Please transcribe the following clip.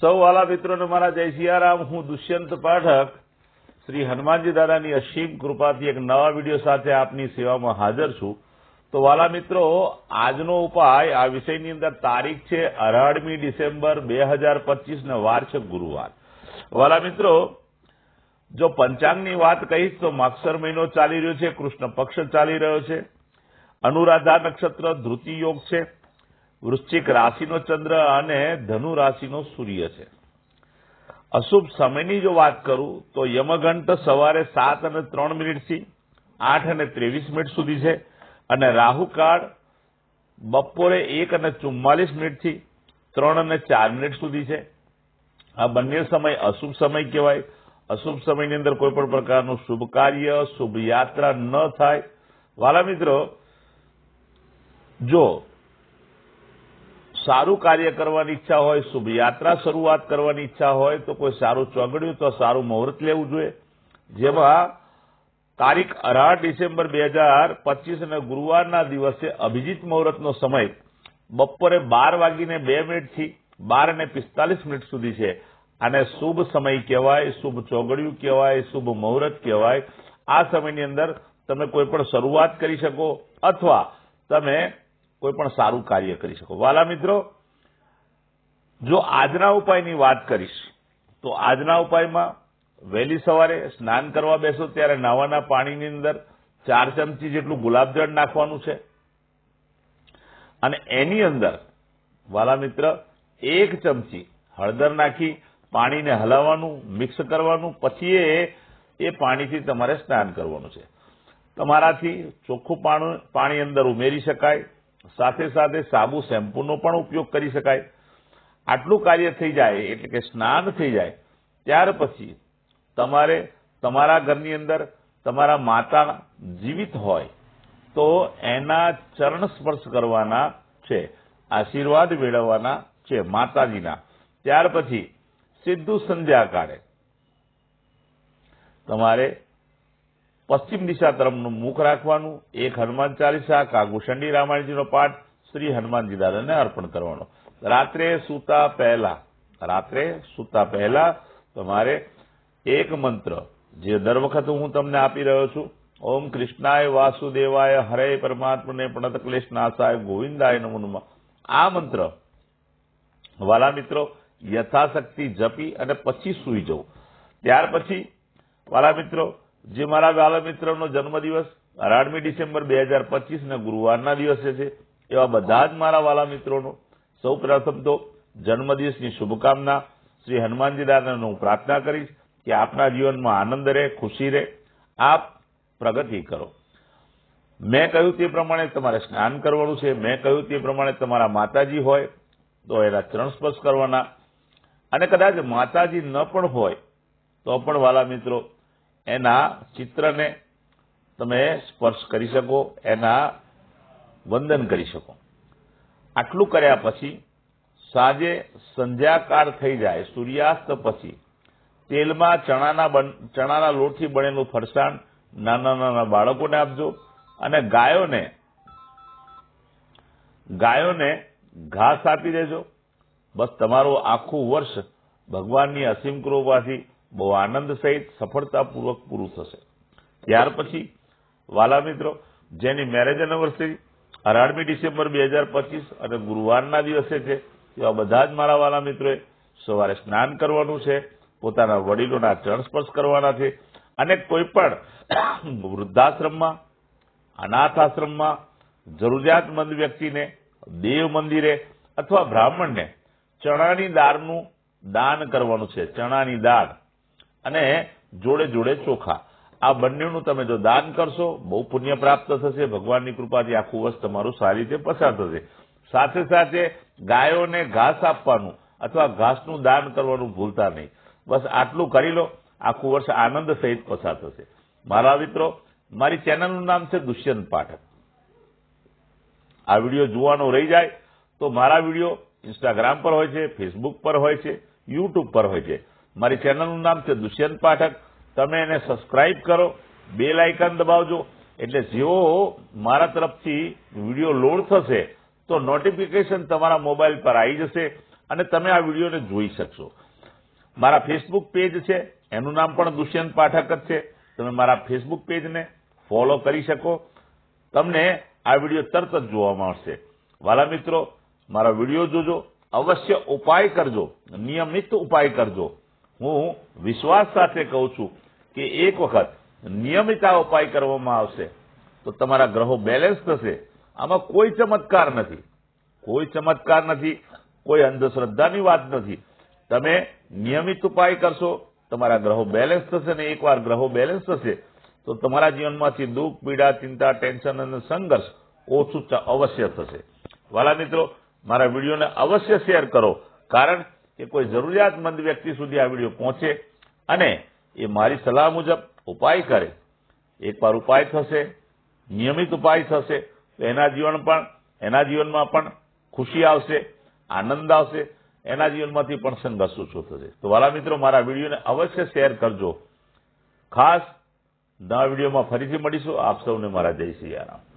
સૌ વાલા મિત્રોને મારા જય સિયારામ હું દુષ્યંત પાઠક. શ્રી હનુમાનજી દાદાની અસીમ કૃપાથી એક નવા વીડિયો સાથે આપની સેવામાં હાજર છું. તો વાલા મિત્રો, આજનો ઉપાય આ વિષયની અંદર તારીખ છે અઢારમી ડિસેમ્બર બે હજાર પચીસને વાર છે ગુરુવાર. વાલા મિત્રો, જો પંચાંગની વાત કહીશ તો માક્ષર મહિનો ચાલી રહ્યો છે, કૃષ્ણ પક્ષ ચાલી રહ્યો છે, અનુરાધા નક્ષત્ર ધૃતિ યોગ છે વૃશ્ચિક રાશિનો ચંદ્ર અને ધનુ રાશિનો સૂર્ય છે. અશુભ સમયની જો વાત કરું, તો યમઘંટ સવારે સાત અને ત્રણ મિનિટથી આઠ અને ત્રેવીસ મિનિટ સુધી છે અને રાહુકાળ બપોરે એક અને ચુમ્માલીસ મિનિટથી ત્રણ અને ચાર મિનિટ સુધી છે. આ બંને સમય અશુભ સમય કહેવાય. અશુભ સમયની અંદર કોઈ પણ પ્રકારનું શુભ કાર્ય, શુભ યાત્રા ન થાય. વાલા મિત્રો, જો સારું કાર્ય કરવાની ઈચ્છા હોય, શુભ યાત્રા શરૂઆત કરવાની ઈચ્છા હોય, તો કોઈ સારું ચોગડ્યું, તો સારું મુહૂર્ત લેવું જોઈએ. જેમાં તારીખ અઢાર ડિસેમ્બર બે હજાર પચીસ અને ગુરુવારના દિવસે અભિજીત મુહૂર્તનો સમય બપોરે બાર વાગીને બે મિનિટથી બાર અને પિસ્તાલીસ મિનિટ સુધી છે. અને શુભ સમય કહેવાય, શુભ ચોગડિયું કહેવાય, શુભ મુહૂર્ત કહેવાય. આ સમયની અંદર તમે કોઈ પણ શરૂઆત કરી શકો, અથવા તમે કોઈ પણ સારું કાર્ય કરી શકો. વાલા મિત્રો, જો આજના ઉપાયની વાત કરીશ, તો આજના ઉપાયમાં વહેલી સવારે સ્નાન કરવા બેસો ત્યારે નાવાના પાણીની અંદર ચાર ચમચી જેટલું ગુલાબજળ નાખવાનું છે. અને એની અંદર વાલા મિત્ર, એક ચમચી હળદર નાખી પાણીને હલાવવાનું, મિક્સ કરવાનું, પછી એ એ પાણીથી તમારે સ્નાન કરવાનું છે. તમારાથી ચોખ્ખું પાણી પાણી અંદર ઉમેરી શકાય. સાથે સાથે સાબુ શેમ્પૂનો પણ ઉપયોગ કરી શકાય. આટલું કાર્ય થઈ જાય એટલે કે સ્નાન થઈ જાય, ત્યાર પછી તમારે તમારા ઘરની અંદર તમારા માતા જીવિત હોય તો એના ચરણ સ્પર્શ કરવાના છે, આશીર્વાદ મેળવવાના છે માતાજીના. ત્યાર પછી સીધું સંધ્યા કાળે તમારે પશ્ચિમ દિશા તરફનું મુખ રાખવાનું, એક હનુમાન ચાલીસા કાગુશંડી રામાયણજીનો પાઠ, શ્રી હનુમાનજી દાદાને અર્પણ કરવાનો. રાત્રે સૂતા પહેલા, રાત્રે સૂતા પહેલા તમારે એક મંત્ર, જે દર વખત હું તમને આપી રહ્યો છું, ઓમ કૃષ્ણાય વાસુદેવાય હરે પરમાત્મને પ્રણત ક્લેશ નાશાય ગોવિંદાય નમો આ મંત્ર, વાલા મિત્રો, યથાશક્તિ જપી અને પછી સુઈ જવું. ત્યાર પછી, વાલા મિત્રો જે મારા વાલા મિત્રનો જન્મદિવસ અઢારમી ડિસેમ્બર બે હજાર પચીસ ને ગુરુવારના દિવસે છે, એવા બધા જ મારા વાલા મિત્રોનો સૌ પ્રથમ તો જન્મદિવસની શુભકામના શ્રી હનુમાનજી દાદાને હું પ્રાર્થના કરીશ કે આપના જીવનમાં આનંદ રહે, ખુશી રહે. આપ પ્રગતિ કરો. મેં કહ્યું તે પ્રમાણે તમારે સ્નાન કરવાનું છે, મેં કહ્યું તે પ્રમાણે તમારા માતાજી હોય તો એના ચરણ સ્પર્શ કરવાના. અને કદાચ માતાજી ન પણ હોય તો પણ વાલા મિત્રો એના ચિત્રને તમે સ્પર્શ કરી શકો, એના વંદન કરી શકો. આટલું કર્યા પછી સાંજે સંધ્યાકાળ થઈ જાય, સૂર્યાસ્ત પછી તેલમાં ચણાના ચણાના લોટથી બનેલું ફરસાણ નાના નાના બાળકોને આપજો અને ગાયોને ગાયોને ઘાસ આપી દેજો. બસ તમારું આખું વર્ષ ભગવાનની અસીમ કૃપાથી બહુ આનંદ સહિત સફળતાપૂર્વક પૂરું થશે. ત્યાર પછી, વાલા મિત્રો, જેની મેરેજ એનિવર્સરી અઢારમી ડિસેમ્બર બે હજાર પચીસ અને ગુરુવારના દિવસે છે, એવા બધા જ મારા વાલા મિત્રોએ સવારે સ્નાન કરવાનું છે, પોતાના વડીલોના ચરણ સ્પર્શ કરવાના છે અને કોઈ પણ વૃદ્ધાશ્રમમાં અનાથ આશ્રમમાં જરૂરિયાતમંદ વ્યક્તિને દેવ મંદિરે અથવા બ્રાહ્મણને ચણાની દાળનું દાન કરવાનું છે, ચણાની દાળ. અને જોડે જોડે ચોખા. આ બંનેનું તમે જો દાન કરશો, બહુ પુણ્ય પ્રાપ્ત થશે, ભગવાનની કૃપાથી આખું વર્ષ તમારું સારી રીતે પસાર થશે. સાથે સાથે ગાયોને ઘાસ આપવાનું અથવા ઘાસનું દાન કરવાનું ભૂલતા નહીં. બસ આટલું કરી લો, આખું વર્ષ આનંદ સહિત પસાર થશે. મારા મિત્રો, મારી ચેનલનું નામ છે દુષ્યંત પાઠક. આ વીડિયો જોવાનો રહી જાય તો મારા વીડિયો ઇન્સ્ટાગ્રામ પર હોય છે, ફેસબુક પર હોય છે, યુટ્યુબ પર હોય છે. મારી ચેનલનું નામ છે દુષ્યંત પાઠક. તમે એને સબસ્ક્રાઇબ કરો બે લાઇકન દબાવજો. એટલે જેવો મારા તરફથી વીડિયો લોડ થશે, તો નોટિફિકેશન તમારા મોબાઈલ પર આવી જશે અને તમે આ વિડીયોને જોઈ શકશો. મારા ફેસબુક પેજ છે, એનું નામ પણ દુષ્યંત પાઠક જ છે. તમે મારા ફેસબુક પેજને ફોલો કરી શકો. તમને આ વીડિયો તરત જ જોવા મળશે. વાલા મિત્રો, મારા વીડિયો જોજો. અવશ્ય ઉપાય કરજો. નિયમિત ઉપાય કરજો. હું વિશ્વાસ સાથે કહું છું કે એક વખત નિયમિત આ ઉપાય કરવામાં આવશે, તો તમારા ગ્રહો બેલેન્સ થશે. આમાં કોઈ ચમત્કાર નથી. કોઈ ચમત્કાર નથી, કોઈ અંધશ્રદ્ધાની વાત નથી. તમે નિયમિત ઉપાય કરશો, તમારા ગ્રહો બેલેન્સ થશે ને એકવાર ગ્રહો બેલેન્સ થશે, તો તમારા જીવનમાંથી દુઃખ, પીડા, ચિંતા, ટેન્શન અને સંઘર્ષ ઓછું અવશ્ય થશે. વાલા મિત્રો, મારા વિડીયોને અવશ્ય શેર કરો, કારણ કે કોઈ જરૂરિયાતમંદ વ્યક્તિ સુધી આ વીડિયો પહોંચે અને એ મારી સલાહ મુજબ ઉપાય કરે. એકવાર ઉપાય થશે, નિયમિત ઉપાય થશે, તો એના જીવન પણ, એના જીવનમાં પણ ખુશી આવશે, આનંદ આવશે, એના જીવનમાંથી પણ સંઘર્ષ ઓછો થશે. તો વાલા મિત્રો, મારા વિડીયોને અવશ્ય શેર કરજો. ખાસ નવા વિડીયોમાં ફરીથી મળીશું. આપ સૌને મારા જય સિયારામ